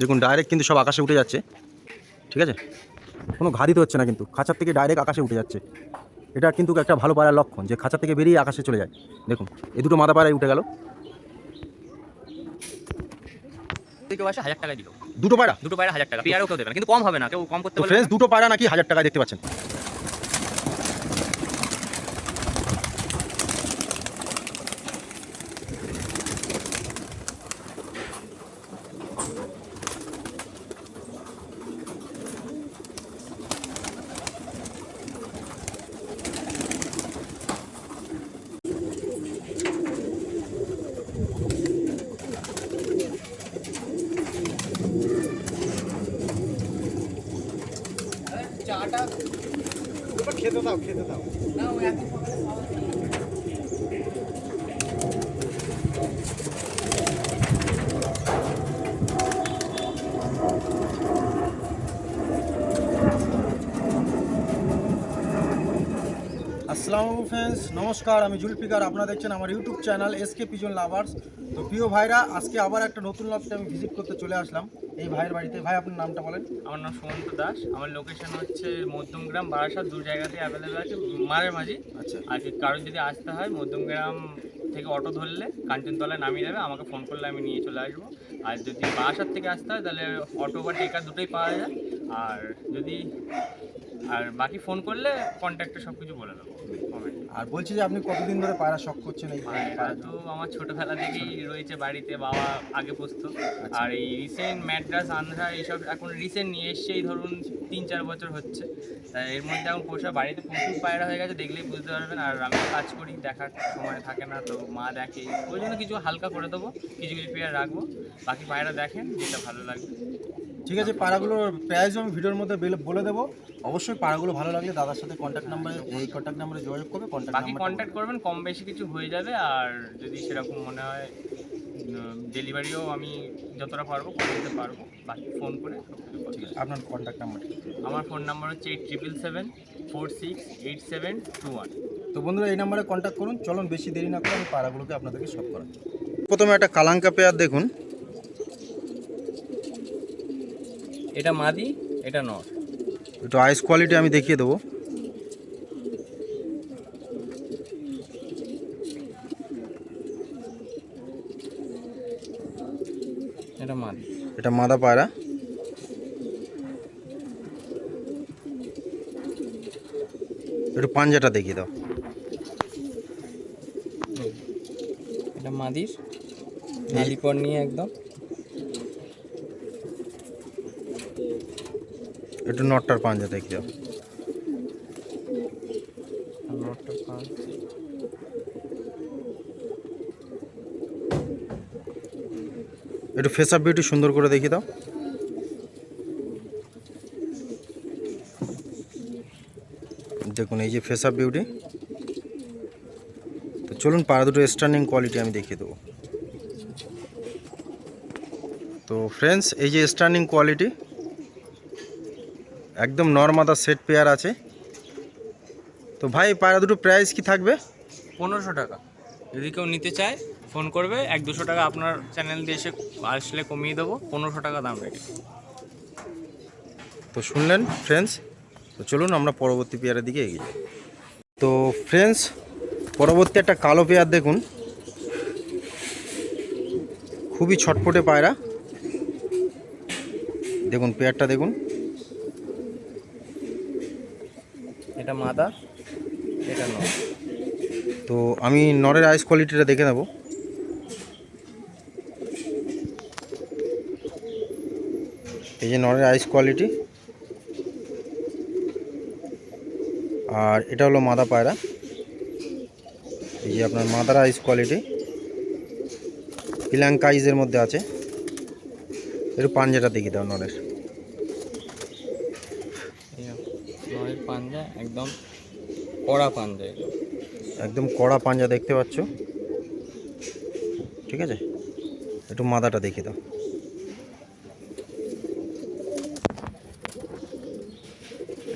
দেখুন ডাইরেক্ট কিন্তু সব আকাশে উঠে যাচ্ছে। ঠিক আছে? কোনো ঘা দিতে হচ্ছে না কিন্তু। খাঁচার থেকে ডাইরেক্ট আকাশে উঠে যাচ্ছে। এটা কিন্তু একটা ভালো পাড়ার লক্ষণ যে খাঁচা থেকে বেরিয়ে আকাশে চলে যায়। দেখুন এ দুটো মাদা পাড়ায় উঠে গেল। কেউ আসে হাজার দিল। দুটো পায়রা দুটো পায়রা হাজার টাকা। পেয়ারও কেউ দেবে না। কিন্তু কম হবে না। কেউ কম করতে তো ফ্রেন্ডস দুটো পায়রা নাকি হাজার টাকা দেখতে পাচ্ছেন? আসসালামু ফ্রেন্ডস নমস্কার আমি জুলফিকার আপনারা দেখছেন আমার YouTube channel SK pigeon lovers. তো প্রিয় ভাইরা আজকে আবার একটা নতুন লকতে আমি ভিজিট করতে চলে আসলাম এই ভাইয়ের বাড়িতে। ভাই আপনার নামটা বলেন। আমার নাম সুমন্ত দাস। আমার লোকেশন হচ্ছে মধ্যমগ্রাম বারাসাত দু জায়গাতে অ্যাভেলেবেল আছে মাঝে মাঝি আচ্ছা। আর কি কারোর যদি আসতে হয় মধ্যমগ্রাম থেকে অটো ধরলে কাঞ্চনতলায় নামিয়ে দেবে আমাকে ফোন করলে আমি নিয়ে চলে আসব। আর যদি বারাসাত থেকে আসতে হয় তাহলে অটো বা টেকার দুটোই পাওয়া যায়। আর যদি আর বাকি ফোন করলে কন্ট্যাক্টে সব কিছু বলে দেবো। আর বলছি যে আপনি কতদিন ধরে পায়রা শখ করছেন এই পায়রা পায়রা তো আমার ছোটবেলা থেকেই রয়েছে বাড়িতে বাবা আগে পুষতো। আর এই রিসেন্ট ম্যাড্রাস আন্ধ্রা এইসব এখন রিসেন্ট নিয়ে এসছে এই ধরুন তিন চার বছর হচ্ছে। তাই এর মধ্যে এখন পোষা বাড়িতে প্রচুর পায়রা হয়ে গেছে দেখলেই বুঝতে পারবেন। আর আমি কাজ করি দেখার সময় থাকে না তো মা দেখে। ওই জন্য কিছু হালকা করে দেবো কিছু কিছু পেয়ার রাখব। বাকি পায়রা দেখেন যেটা ভালো লাগবে। ঠিক আছে পায়রাগুলোর প্রাইসও আমি ভিডিওর মধ্যে বলে দেবো। অবশ্যই পাড়াগুলো ভালো লাগলে দাদার সাথে কন্ট্যাক্ট নাম্বারে ওই কন্ট্যাক্ট নাম্বারে যোগাযোগ করবে কন্ট্যাক্ট বাকি কন্ট্যাক্ট করবেন কম বেশি কিছু হয়ে যাবে আর যদি সেরকম মনে হয় ডেলিভারিও আমি যতটা পারব করে দিতে পারব। বাকি ফোন করে ঠিক আছে আপনার কন্ট্যাক্ট নাম্বার আমার ফোন নাম্বার হচ্ছে eight triple seven four six eight seven two one তো বন্ধুরা এই নাম্বারে কন্ট্যাক্ট করুন। চলুন বেশি দেরি না করে আমি পায়রাগুলোকে আপনাদেরকে সব করা প্রথমে একটা কালাঙ্কা পেয়ার দেখুন। এটা মাদি এটা নর। একটু আইস কোয়ালিটি আমি দেখিয়ে দেবো। এটা মাদি। এটা মাদা পায়রা। একটু পাঞ্জাটা দেখিয়ে দাও। এটা মাদির নালিপর নিয়ে একদম। একটু নটটার পাঞ্জা দেখিয়ে দাও আর নরটা পাঁচ একটু ফেস আপ বিউটি সুন্দর করে দেখিয়ে দাও। দেখুন এই যে ফেস আপ বিউটি তো চলুন পাড়া দুটো স্টার্নিং কোয়ালিটি আমি দেখিয়ে দেবো। তো ফ্রেন্ডস এই যে স্টার্নিং কোয়ালিটি একদম নর্মাদা সেট পেয়ার আছে। তো ভাই পায়রা দুটো প্রাইস কি থাকবে? পনেরোশো টাকা। যদি কেউ নিতে চায় ফোন করবে। এক দুশো টাকা আপনার চ্যানেল দিয়ে এসে আসলে কমিয়ে দেবো। পনেরোশো টাকা দাম রেখে তো শুনলেন ফ্রেন্ডস তো চলুন আমরা পরবর্তী পেয়ারের দিকে এগিয়ে তো ফ্রেন্ডস পরবর্তী একটা কালো পেয়ার দেখুন। খুবই ছটফটে পায়রা। দেখুন পেয়ারটা দেখুন। এটা মাদা, এটা নর। তো আমি নরের আইস কোয়ালিটিটা দেখে নেব। এই যে নরের আইস কোয়ালিটি আর এটা হলো মাদা পায়রা। এই যে আপনার মাদার আইস কোয়ালিটি পিলাঙ্কা আইসের মধ্যে আছে। একটু পাঞ্জাটা দেখিয়ে দাও নরের এই নরের পাঞ্জা একদম কড়া পাঞ্জা এগুলো একদম কড়া পাঞ্জা দেখতে পাচ্ছ। ঠিক আছে? একটু মাদাটা দেখিয়ে দাও।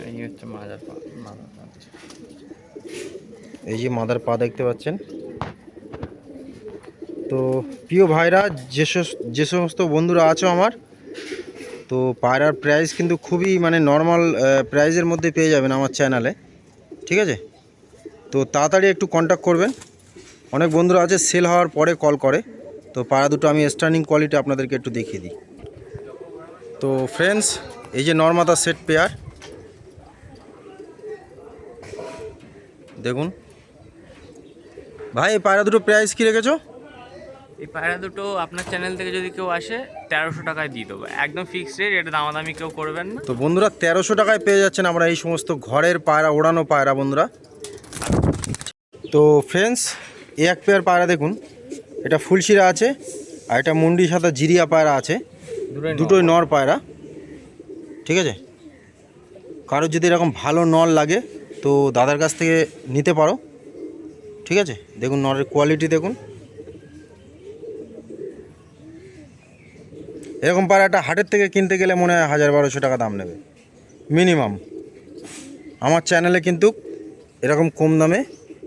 এই হচ্ছে মাদার পা মাদার এই যে মাদার পা দেখতে পাচ্ছেন। তো প্রিয় ভাইরা যে যে সমস্ত বন্ধুরা আছো আমার তো পায়রার প্রাইস কিন্তু খুবই মানে নর্মাল প্রাইজের মধ্যে পেয়ে যাবেন আমার চ্যানেলে ঠিক আছে? তো তাড়াতাড়ি একটু কন্ট্যাক্ট করবেন। অনেক বন্ধুরা আছে সেল হওয়ার পরে কল করে। তো পায়রা দুটো আমি স্টার্নিং কোয়ালিটি আপনাদেরকে একটু দেখিয়ে দিই। তো ফ্রেন্ডস এই যে নর্মাদা সেট পেয়ার দেখুন। ভাই পায়রা দুটো প্রাইস কী রেখেছো? এই পায়রা দুটো আপনার চ্যানেল থেকে যদি কেউ আসে তেরোশো টাকায় দিয়ে দেবো। একদম ফিক্সড রেট এটা দামাদামি কেউ করবেন না। তো বন্ধুরা তেরোশো টাকায় পেয়ে যাচ্ছেন আমরা এই সমস্ত ঘরের পায়রা ওড়ানো পায়রা বন্ধুরা। তো ফ্রেন্ডস এই এক পেয়ার পায়রা দেখুন এটা ফুলশিরা আছে আর এটা মুন্ডি সাদা জিরিয়া পায়রা আছে। দুটোই নর। পায়রা ঠিক আছে? কারোর যদি এরকম ভালো নর লাগে তো দাদার কাছ থেকে নিতে পারো ঠিক আছে? দেখুন নরের কোয়ালিটি দেখুন। এরকম পায়রাটা হাটের থেকে কিনতে গেলে মনে হয় হাজার বারোশো টাকা দাম নেবে। মিনিমাম আমার চ্যানেলে কিন্তু এরকম কম দামে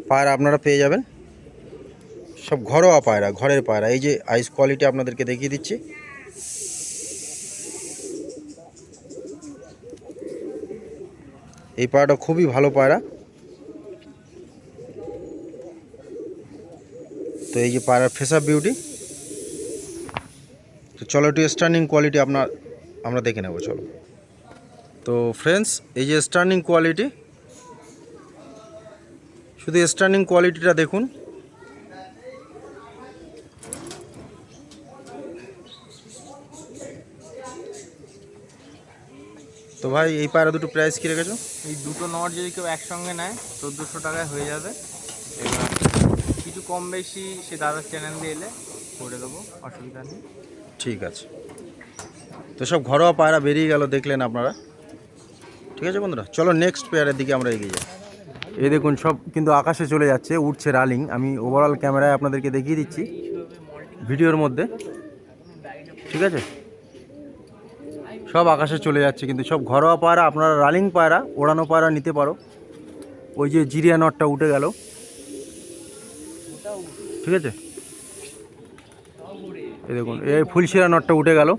পায়রা আপনারা পেয়ে যাবেন। সব ঘরোয়া পায়রা, ঘরের পায়রা। এই যে আইস কোয়ালিটি আপনাদেরকে দেখিয়ে দিচ্ছি। এই পায়রাটা খুবই ভালো পায়রা। তো এই যে পায়রার ফেসআপ বিউটি তো চলো, একটু স্টার্নিং কোয়ালিটি আপনার, আমরা দেখে নেব, চলো। তো ফ্রেন্ডস এই যে স্টার্নিং কোয়ালিটি শুধু স্টার্নিং কোয়ালিটিটা দেখুন। তো ভাই, এই পায়রা দুটো প্রাইস কী রেখেছো? এই দুটো নট যদি কেউ একসঙ্গে নেয়, চোদ্দোশো টাকায় হয়ে যাবে। এবার কিছু কম বেশি সে দাদার চ্যানেল দিয়ে এলে করে দেবো, অসুবিধা নেই। ঠিক আছে। তো সব ঘরোয়া পায়রা বেরিয়ে গেল, দেখলেন আপনারা। ঠিক আছে বন্ধুরা, চলো নেক্সট পেয়ারের দিকে আমরা এগিয়ে যাই। এই দেখুন, সব কিন্তু আকাশে চলে যাচ্ছে উঠছে রালিং আমি ওভারঅল ক্যামেরায় আপনাদেরকে দেখিয়ে দিচ্ছি ভিডিওর মধ্যে। ঠিক আছে? সব আকাশে চলে যাচ্ছে কিন্তু সব ঘরোয়া পায়রা, আপনারা রালিং পায়রা, ওড়ানো পায়রা নিতে পারো। ওই যে জিরিয়া নটটা উঠে গেল। ঠিক আছে? এই দেখুন, এই ফুলশিরা নটটা উঠে গেল।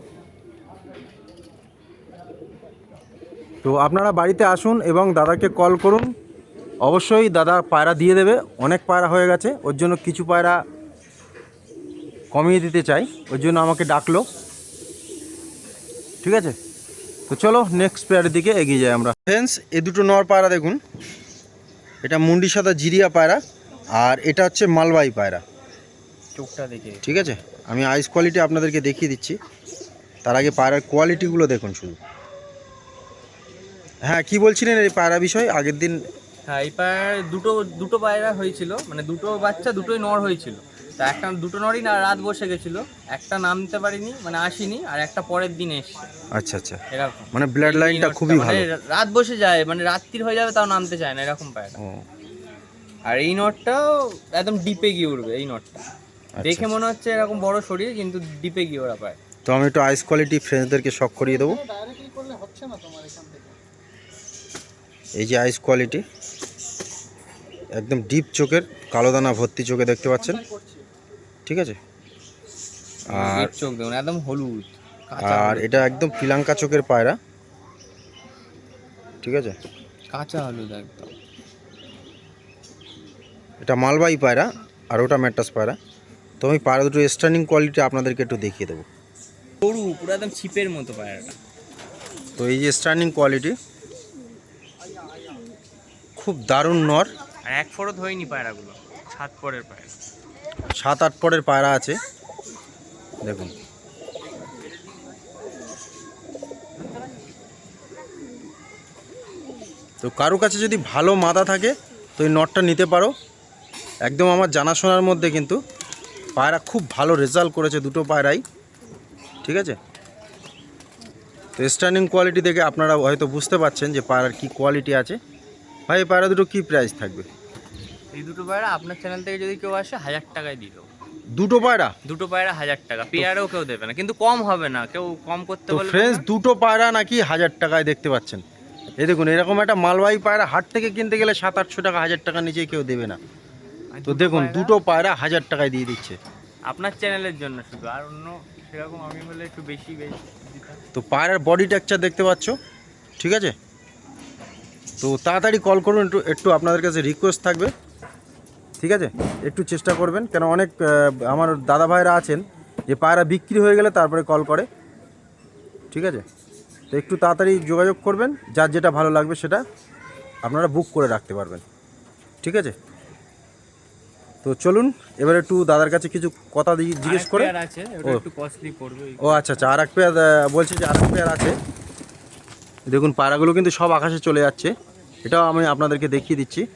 তো আপনারা বাড়িতে আসুন এবং দাদাকে কল করুন। অবশ্যই দাদা পায়রা দিয়ে দেবে, অনেক পায়রা হয়ে গেছে, ওর জন্য কিছু পায়রা কমিয়ে দিতে চাই, ওর জন্য আমাকে ডাকলো। ঠিক আছে? তো চলো নেক্সট পেয়ারের দিকে এগিয়ে যাই আমরা। ফ্রেন্ডস এ দুটো নর পায়রা দেখুন। এটা মুন্ডি সাদা জিরিয়া পায়রা, আর এটা হচ্ছে মালবাই পায়রা। চোখটা দেখে ঠিক আছে? আমি আইস কোয়ালিটি আপনাদেরকে দেখিয়ে দিচ্ছি। তার আগে পায়রার কোয়ালিটিগুলো দেখুন শুধু। হ্যাঁ কি বলছিলেন এই পায়রা বিষয়? আগের দিন হ্যাঁ এই পায়রা দুটো দুটো পায়রা হয়েছিল। মানে দুটো বাচ্চা দুটোই নর হয়েছিল। তা একটা দুটো নরই না রাত বসে গেছিল। একটা নামতে পারিনি মানে আসিনি আর একটা পরের দিন এসছে। আচ্ছা আচ্ছা। এরকম। মানে ব্লাড লাইনটা খুবই মানে ভালো। রাত বসে যায় মানে রাত্রির হয়ে যাবে তাও নামতে চায় না এরকম পায়রা। আর এই নটটাও একদম ডিপে গিয়ে উঠবে এই নটটা দেখে মনে হচ্ছে এরকম বড় শরীর কিন্তু ডিপে গিয়ে ওরা পায়। তো আমি একটু আইস কোয়ালিটি ফ্রেন্ডসদেরকে শখ করিয়ে দেবো। এই যে আইস কোয়ালিটি একদম ডিপ চোখের কালো দানা ভর্তি চোখে দেখতে পাচ্ছেন। ঠিক আছে? আর চোখ দেখুন একদম হলুদ আর এটা একদম পিলাঙ্কা চোখের পায়রা। ঠিক আছে? কাঁচা হলুদ একদম। এটা মালবাই পায়রা আর ওটা ম্যাটাস পায়রা। তো আমি পায়রা দুটো স্টার্নিং কোয়ালিটি আপনাদেরকে একটু দেখিয়ে দেবো। সরু পুরো একদম ছিপের মতো পায়রাটা। তো এই যে স্টার্নিং কোয়ালিটি খুব দারুণ নর। আর এক ফোরত হয়নি পায়রাগুলো সাত পরের পায়রা। সাত আট পরের পায়রা আছে। দেখুন। তো কারও কাছে যদি ভালো মাথা থাকে তো এই নটটা নিতে পারো। একদম আমার জানাশোনার মধ্যে কিন্তু। পায়রা খুব ভালো রেজাল্ট করেছে দুটো পায়রাই। ঠিক আছে? তো স্ট্যান্ডিং কোয়ালিটি দেখে আপনারা হয়তো বুঝতে পারছেন যে পায়রার কি কোয়ালিটি আছে। ভাই এই পায়রা দুটো কী প্রাইস থাকবে? এই দুটো পায়রা আপনার চ্যানেল থেকে যদি কেউ আসে হাজার টাকায় দিল দুটো পায়রা? দুটো পায়রা হাজার টাকা। পেয়ারেও কেউ দেবে না কিন্তু কম হবে না কেউ কম করতে বলবে ফ্রেন্ডস দুটো পায়রা নাকি হাজার টাকায় দেখতে পাচ্ছেন। এই দেখুন এরকম একটা মালবাহী পায়রা হাট থেকে কিনতে গেলে সাত আটশো টাকা হাজার টাকা নিচে কেউ দেবে না। তো দেখুন দুটো পায়রা হাজার টাকায় দিয়ে দিচ্ছে। আপনার চ্যানেলের জন্য শুধু আর অন্য সেরকম আমি হলে একটু বেশি বেশি তো পায়রার বডি টেক্সচার দেখতে পাচ্ছ? ঠিক আছে? তো তাড়াতাড়ি কল করুন একটু একটু আপনাদের কাছে রিকোয়েস্ট থাকবে। ঠিক আছে? একটু চেষ্টা করবেন কেন অনেক আমার দাদা ভাইরা আছেন যে পায়রা বিক্রি হয়ে গেলে তারপরে কল করে। ঠিক আছে? তো একটু তাড়াতাড়ি যোগাযোগ করবেন যার যেটা ভালো লাগবে সেটা আপনারা বুক করে রাখতে পারবেন। ঠিক আছে? তো চলুন এবার একটু দাদার কাছে কিছু কথা জিজ্ঞেস করে। ও। আচ্ছা আচ্ছা আর এক পেয়ার বলছে যে আর এক পেয়ার আছে। দেখুন পায়রাগুলো কিন্তু সব আকাশে চলে যাচ্ছে। এটাও আমি আপনাদেরকে দেখিয়ে দিচ্ছি।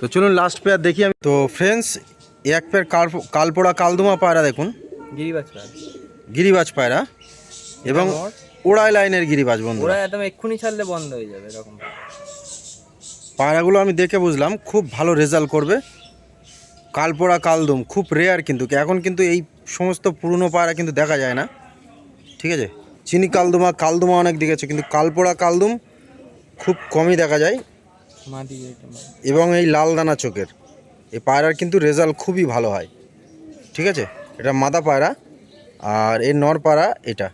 তো চলুন লাস্ট পেয়ার দেখি আমি। তো ফ্রেন্ডস এক পেয়ার কাল কালপোড়া কালদুমা পায়রা দেখুন। গিরিবাজ পায় গিরিবাজ পায়রা। এবং। ওড়াই লাইনের গিরিবাজ বন্ধু ওরা একদম এক্ষুনি ছাড়লে বন্ধ হয়ে যাবে এরকম। পায়রাগুলো আমি দেখে বুঝলাম খুব ভালো রেজাল্ট করবে। কালপোড়া কালদুম খুব রেয়ার কিন্তু। এখন কিন্তু এই সমস্ত পুরনো পায়রা কিন্তু দেখা যায় না। ঠিক আছে? চিনি কালদুমা কালদুমা অনেক দেখেছে কিন্তু কালপোড়া কালদুম খুব কমই দেখা যায়। এবং এই লাল দানা চোখের। এই পায়রার কিন্তু রেজাল্ট খুবই ভালো হয়। ঠিক আছে? এটা মাদা পায়রা আর এর নর পায়রা এটা।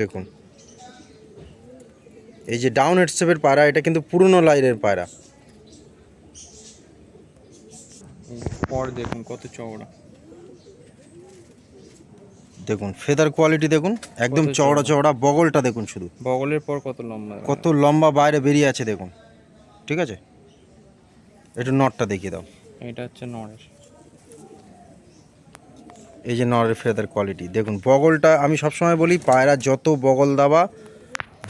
দেখুন। এই যে ডাউন হেডসেপের পায়রা এটা কিন্তু পুরনো লাইনের পায়রা এই পর দেখুন কত চওড়া। দেখুন ফেদার কোয়ালিটি দেখুন একদম চওড়া চওড়া। বগলটা দেখুন শুধু। বগলের পর কত লম্বা। কত লম্বা বাইরে বেরিয়ে আছে দেখুন ঠিক আছে? একটু নটটা দেখিয়ে দাও। এটা হচ্ছে নরেশ এই যে নরের ফেদার কোয়ালিটি দেখুন বগলটা আমি সবসময় বলি পায়রা যত বগল দাবা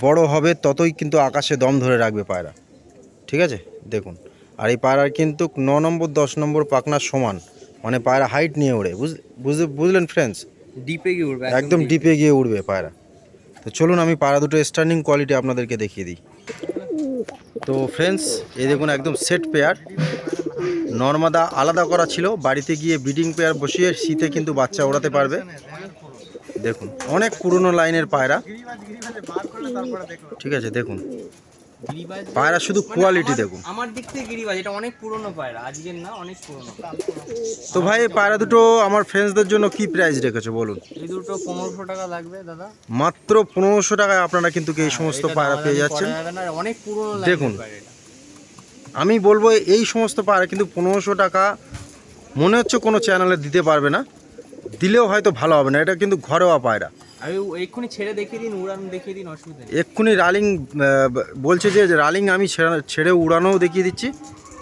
বড় হবে ততই কিন্তু আকাশে দম ধরে রাখবে পায়রা ঠিক আছে? দেখুন আর এই পায়রার কিন্তু ন নম্বর দশ নম্বর পাকনার সমান। মানে পায়রা হাইট নিয়ে ওড়ে বুঝ বুঝ- বুঝলেন ফ্রেন্ডস ডিপে গিয়ে উঠবে একদম ডিপে গিয়ে উড়বে পায়রা। তো চলুন আমি পায়রা দুটো স্টার্নিং কোয়ালিটি আপনাদেরকে দেখিয়ে দিই। তো ফ্রেন্ডস এই দেখুন একদম সেট পেয়ার নর্মাদা আলাদা করা ছিল বাড়িতে গিয়ে ব্রিডিং পেয়ার বসিয়ে শীতে কিন্তু বাচ্চা ওড়াতে পারবে। দেখুন অনেক পুরনো লাইনের পায়রা। ঠিক আছে দেখুন। গিরিবাজ পায়রা শুধু মানে কোয়ালিটি আমার- দেখুন। আমার দিক থেকে গিরিবাজ এটা অনেক পুরনো পায়রা আজকের না অনেক পুরনো। তো ভাই পায়রা দুটো আমার ফ্রেন্ডসদের জন্য কি প্রাইস রেখেছো বলুন? এই দুটো পনেরোশো টাকা লাগবে দাদা। মাত্র পনেরোশো টাকায় আপনারা কিন্তু এই সমস্ত পায়রা পেয়ে যাচ্ছেন। অনেক পুরনো। দেখুন আমি বলব এই সমস্ত পায়রা কিন্তু পনেরোশো টাকা মনে হচ্ছে কোনো চ্যানেলে দিতে পারবে না দিলেও হয়তো ভালো হবে না এটা কিন্তু ঘরোয়া পায়রা। আমি এক্ষুনি ছেড়ে দেখিয়ে দিন উড়ান দেখিয়ে দিন অসুবিধা নেই। এক্ষুনি রালিং বলছে যে রালিং আমি ছেড়ে- ছেড়ে উড়ানোও দেখিয়ে দিচ্ছি।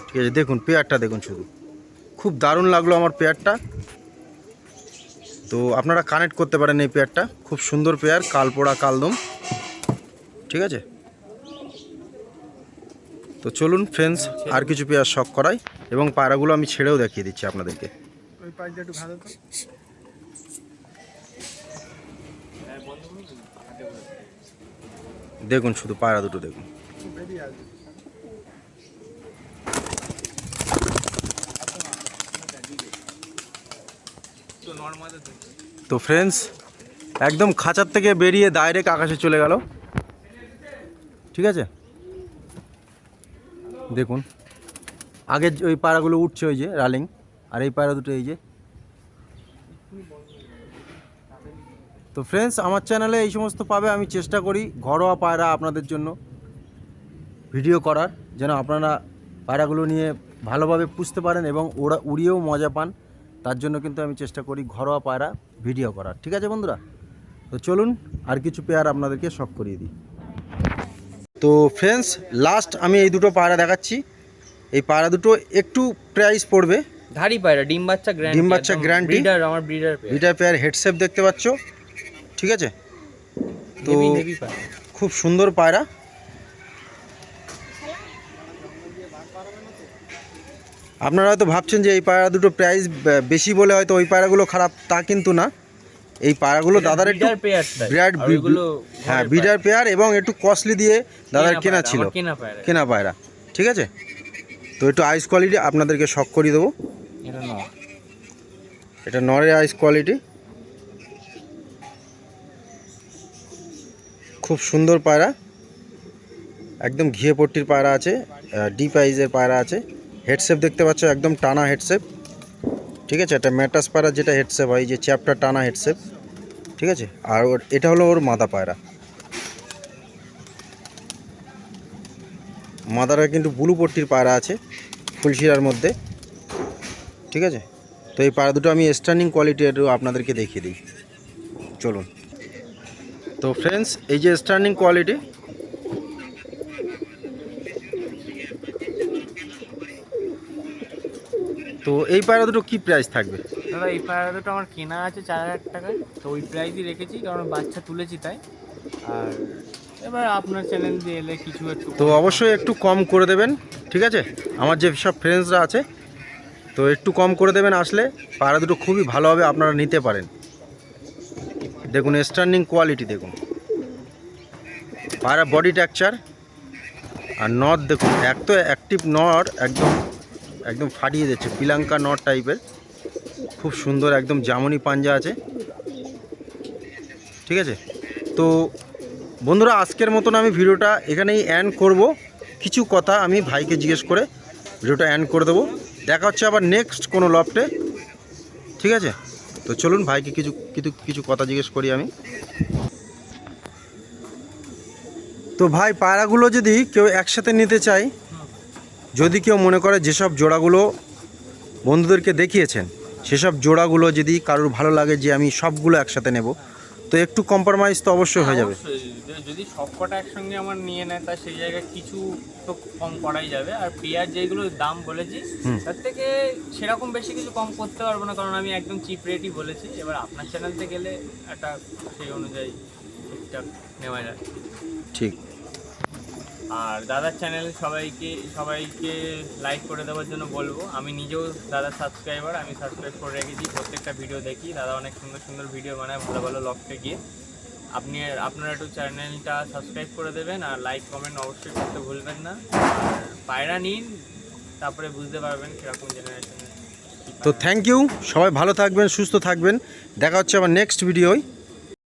ঠিক আছে দেখুন পেয়ারটা দেখুন শুধু। খুব দারুণ লাগল আমার পেয়ারটা। তো আপনারা কানেক্ট করতে পারেন এই পেয়ারটা। খুব সুন্দর পেয়ার কালপোড়া কালদম ঠিক আছে? তো চলুন ফ্রেন্ডস আর কিছু পেয়ার শখ করাই এবং পায়রাগুলো আমি ছেড়েও দেখিয়ে দিচ্ছি আপনাদেরকে। দেখুন, শুধু পায়রা দুটো দেখুন। তো ফ্রেন্ডস একদম খাঁচার থেকে বেরিয়ে ডাইরেক্ট আকাশে চলে গেল। ঠিক আছে? দেখুন, আগে ওই পায়রাগুলো উঠছে ওই যে রালিং আর এই পায়রা দুটো এই যে। তো ফ্রেন্ডস আমার চ্যানেলে এই সমস্ত পাবে আমি চেষ্টা করি ঘরোয়া পায়রা আপনাদের জন্য ভিডিও করার যেন আপনারা পায়রাগুলো নিয়ে ভালোভাবে পুষতে পারেন এবং ওরা উড়িয়েও মজা পান। তার জন্য কিন্তু আমি চেষ্টা করি ঘরোয়া পায়রা ভিডিও করার। ঠিক আছে বন্ধুরা? তো চলুন আর কিছু পেয়ার আপনাদেরকে শখ করিয়ে দিই। তো ফ্রেন্ডস লাস্ট আমি এই দুটো পায়রা দেখাচ্ছি। এই পায়রা দুটো একটু প্রাইস পড়বে। ধাড়ি পায়রা ডিম বাচ্চা গ্র্যান্ড ডিম বাচ্চা? ব্রিডার আমার ব্রিডার পেয়ার। দুইটা পেয়ার হেডসেপ দেখতে পাচ্ছ। ঠিক আছে? তো খুব সুন্দর পায়রা। আপনারা হয়তো ভাবছেন যে এই পায়রা দুটো প্রাইস বেশি বলে হয়তো ওই পায়রাগুলো খারাপ তা কিন্তু না। এই পায়রাগুলো দাদার একটু বিরাট হ্যাঁ বিডার পেয়ার এবং একটু কস্টলি দিয়ে দাদার কেনা ছিল। কেনা পায়রা। ঠিক আছে? তো একটু আইস কোয়ালিটি আপনাদেরকে শখ করিয়ে দেবো। এটা নরের আইস কোয়ালিটি খুব সুন্দর পায়রা। একদম ঘিয়ে পট্টির পায়রা আছে ডিপ আইজের পায়রা আছে। হেডসেপ দেখতে পাচ্ছ, একদম টানা হেডসেপ ঠিক আছে, এটা ম্যাটাস পায়রা যেটা হেডসেপ হয় যে চ্যাপটা টানা হেডসেপ ঠিক আছে, আর ওর, এটা হলো ওর মাদা পায়রা। মাদারা কিন্তু ব্লু পট্টির পায়রা আছে, ফুলশিরার মধ্যে। ঠিক আছে, তো এই পায়রা দুটো আমি স্ট্যান্ডিং কোয়ালিটির আপনাদেরকে দেখিয়ে দিই। চলুন। তো ফ্রেন্ডস এই যে স্ট্যান্ডিং কোয়ালিটি তো এই পায়রা দুটো কি প্রাইস থাকবে? দাদা এই পায়রা দুটো আমার কেনা আছে চার হাজার টাকায় তো ওই প্রাইসই রেখেছি কারণ বাচ্চা তুলেছি তাই। আর এবার আপনার চ্যানেল দিয়ে এলে কিছু একটু তো অবশ্যই একটু কম করে দেবেন ঠিক আছে? আমার যে সব ফ্রেন্ডসরা আছে তো একটু কম করে দেবেন আসলে পায়রা দুটো খুবই ভালো হবে আপনারা নিতে পারেন। দেখুন স্ট্যান্ডিং কোয়ালিটি দেখুন। পায়রা বডি টেক্সচার আর নট দেখুন, এক তো অ্যাক্টিভ নট একদম একদম ফাটিয়ে দিচ্ছে, পিলাঙ্কা নট টাইপের খুব সুন্দর একদম জামনি পাঞ্জা আছে। ঠিক আছে? তো বন্ধুরা, আজকের মতন আমি ভিডিওটা এখানেই অ্যান্ড করব। কিছু কথা আমি ভাইকে জিজ্ঞেস করে ভিডিওটা অ্যান্ড করে দেবো। দেখা হচ্ছে আবার নেক্সট কোনো লফটে ঠিক আছে? তো চলুন ভাইকে কিছু কিছু কিছু কথা জিজ্ঞেস করি আমি। তো ভাই, পায়রাগুলো যদি কেউ একসাথে নিতে চায়, যদি কেউ মনে করে যেসব জোড়াগুলো বন্ধুদেরকে দেখিয়েছেন, সেসব জোড়াগুলো যদি কারোর ভালো লাগে যে আমি সবগুলো একসাথে নেব তো একটু কম্প্রোমাইজ তো অবশ্যই হয়ে যাবে। যদি সবকটা একসঙ্গে আমার নিয়ে নেয় তা সেই জায়গায় কিছু তো কম করাই যাবে। আর পেঁয়াজ যেগুলো দাম বলেছি তার থেকে সেরকম বেশি কিছু কম করতে পারব না কারণ আমি একদম চিপ রেটই বলেছি। এবার আপনার চ্যানেলতে গেলে একটা সেই অনুযায়ী ঠিকঠাক নেওয়া যায়। ঠিক। আর দাদার চ্যানেল সবাইকে সবাইকে লাইক করে দেওয়ার জন্য বলব। আমি নিজেও দাদার সাবস্ক্রাইবার আমি সাবস্ক্রাইব করে রেখেছি। প্রত্যেকটা ভিডিও দেখি। দাদা অনেক সুন্দর সুন্দর ভিডিও বানায় ভালো ভালো লকটে গিয়ে। আপনি আপনারা একটু চ্যানেলটা সাবস্ক্রাইব করে দেবেন আর লাইক কমেন্ট অবশ্যই করতে ভুলবেন না। পায়রা নিন, তারপরে বুঝতে পারবেন কীরকম জেনারেশনের তো থ্যাংক ইউ সবাই ভালো থাকবেন, সুস্থ থাকবেন। দেখা হচ্ছে আবার নেক্সট ভিডিওয়